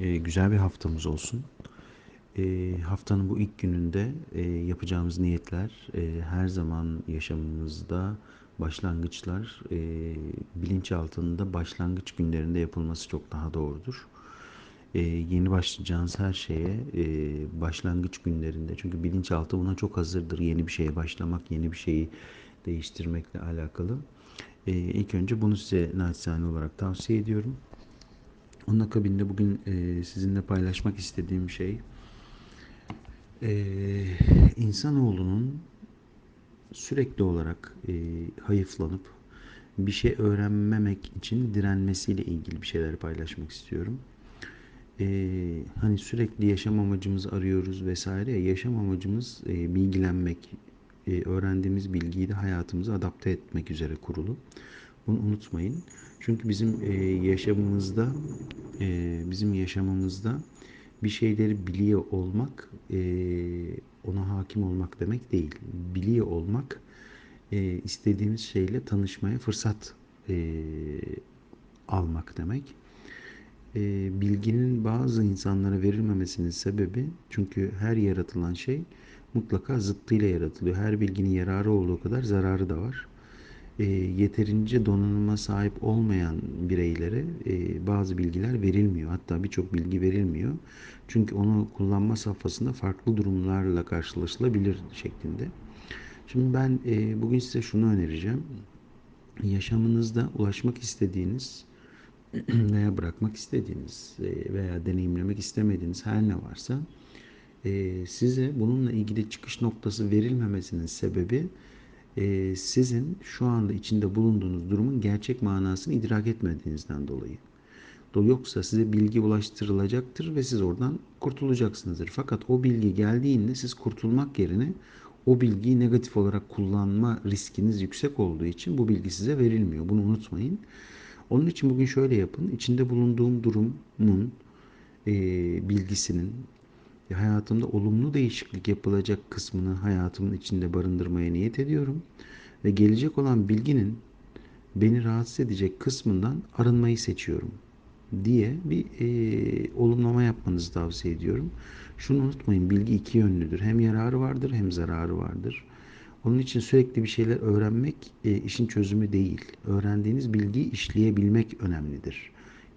E, güzel bir haftamız olsun. E, haftanın bu ilk gününde e, yapacağımız niyetler e, her zaman yaşamımızda başlangıçlar e, bilinçaltında başlangıç günlerinde yapılması çok daha doğrudur. E, yeni başlayacağınız her şeye e, başlangıç günlerinde çünkü bilinçaltı buna çok hazırdır. Yeni bir şeye başlamak, yeni bir şeyi değiştirmekle alakalı. E, ilk önce bunu size naçizane olarak tavsiye ediyorum. Onun akabinde bugün e, sizinle paylaşmak istediğim şey e, insanoğlunun sürekli olarak e, hayıflanıp bir şey öğrenmemek için direnmesiyle ilgili bir şeyler paylaşmak istiyorum. E, hani sürekli yaşam amacımızı arıyoruz vesaire. Yaşam amacımız e, bilgilenmek, e, öğrendiğimiz bilgiyi de hayatımıza adapte etmek üzere kurulu. Bunu unutmayın. Çünkü bizim e, yaşamımızda e, bizim yaşamımızda bir şeyleri biliyor olmak e, ona hakim olmak demek değil. Biliyor olmak e, istediğimiz şeyle tanışmaya fırsat e, almak demek. E, bilginin bazı insanlara verilmemesinin sebebi çünkü her yaratılan şey mutlaka zıttıyla yaratılıyor. Her bilginin yararı olduğu kadar zararı da var e, yeterince donanıma sahip olmayan bireylere e, bazı bilgiler verilmiyor. Hatta birçok bilgi verilmiyor. Çünkü onu kullanma safhasında farklı durumlarla karşılaşılabilir şeklinde. Şimdi ben e, bugün size şunu önereceğim. Yaşamınızda ulaşmak istediğiniz veya bırakmak istediğiniz e, veya deneyimlemek istemediğiniz her ne varsa e, size bununla ilgili çıkış noktası verilmemesinin sebebi e, sizin şu anda içinde bulunduğunuz durumun gerçek manasını idrak etmediğinizden dolayı. Yoksa size bilgi ulaştırılacaktır ve siz oradan kurtulacaksınızdır. Fakat o bilgi geldiğinde siz kurtulmak yerine o bilgiyi negatif olarak kullanma riskiniz yüksek olduğu için bu bilgi size verilmiyor. Bunu unutmayın. Onun için bugün şöyle yapın. İçinde bulunduğum durumun e, bilgisinin hayatımda olumlu değişiklik yapılacak kısmını hayatımın içinde barındırmaya niyet ediyorum. Ve gelecek olan bilginin beni rahatsız edecek kısmından arınmayı seçiyorum diye bir e, olumlama yapmanızı tavsiye ediyorum. Şunu unutmayın bilgi iki yönlüdür. Hem yararı vardır hem zararı vardır. Onun için sürekli bir şeyler öğrenmek e, işin çözümü değil. Öğrendiğiniz bilgiyi işleyebilmek önemlidir.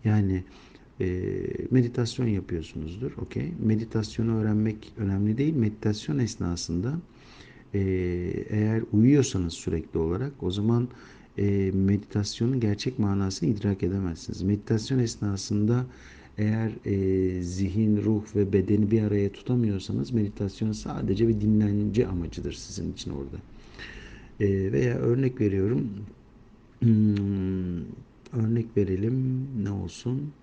Yani e, meditasyon yapıyorsunuzdur. Okey. Meditasyonu öğrenmek önemli değil. Meditasyon esnasında e, eğer uyuyorsanız sürekli olarak o zaman e, meditasyonun gerçek manasını idrak edemezsiniz. Meditasyon esnasında eğer e, zihin, ruh ve bedeni bir araya tutamıyorsanız meditasyon sadece bir dinlence amacıdır sizin için orada. E, veya örnek veriyorum hmm, örnek verelim ne olsun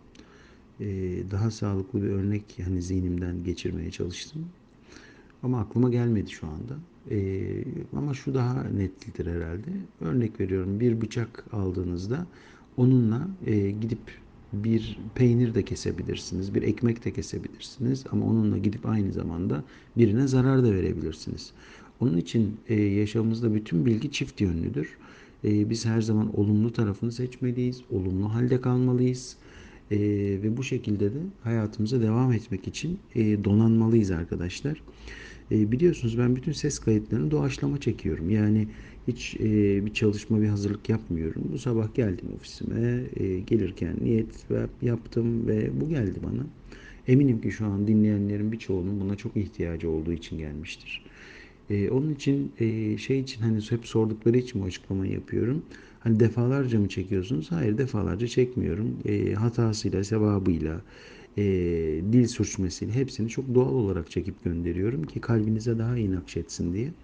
daha sağlıklı bir örnek hani zihnimden geçirmeye çalıştım. Ama aklıma gelmedi şu anda. Ee, ama şu daha netlidir herhalde. Örnek veriyorum bir bıçak aldığınızda onunla e, gidip bir peynir de kesebilirsiniz, bir ekmek de kesebilirsiniz ama onunla gidip aynı zamanda birine zarar da verebilirsiniz. Onun için e, yaşamımızda bütün bilgi çift yönlüdür. E, biz her zaman olumlu tarafını seçmeliyiz, olumlu halde kalmalıyız. E, ve bu şekilde de hayatımıza devam etmek için e, donanmalıyız arkadaşlar. E, biliyorsunuz ben bütün ses kayıtlarını doğaçlama çekiyorum. Yani hiç e, bir çalışma, bir hazırlık yapmıyorum. Bu sabah geldim ofisime, e, gelirken niyet yaptım ve bu geldi bana. Eminim ki şu an dinleyenlerin birçoğunun buna çok ihtiyacı olduğu için gelmiştir. E, onun için e, şey için hani hep sordukları için bu açıklamayı yapıyorum. Hani defalarca mı çekiyorsunuz? Hayır defalarca çekmiyorum. E, hatasıyla, sevabıyla, e, dil sürçmesiyle hepsini çok doğal olarak çekip gönderiyorum ki kalbinize daha iyi nakşetsin diye.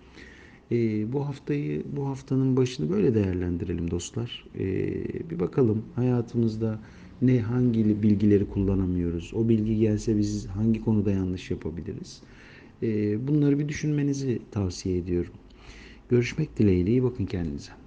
E, bu haftayı, bu haftanın başını böyle değerlendirelim dostlar. E, bir bakalım hayatımızda ne hangi bilgileri kullanamıyoruz? O bilgi gelse biz hangi konuda yanlış yapabiliriz? E, bunları bir düşünmenizi tavsiye ediyorum. Görüşmek dileğiyle iyi bakın kendinize.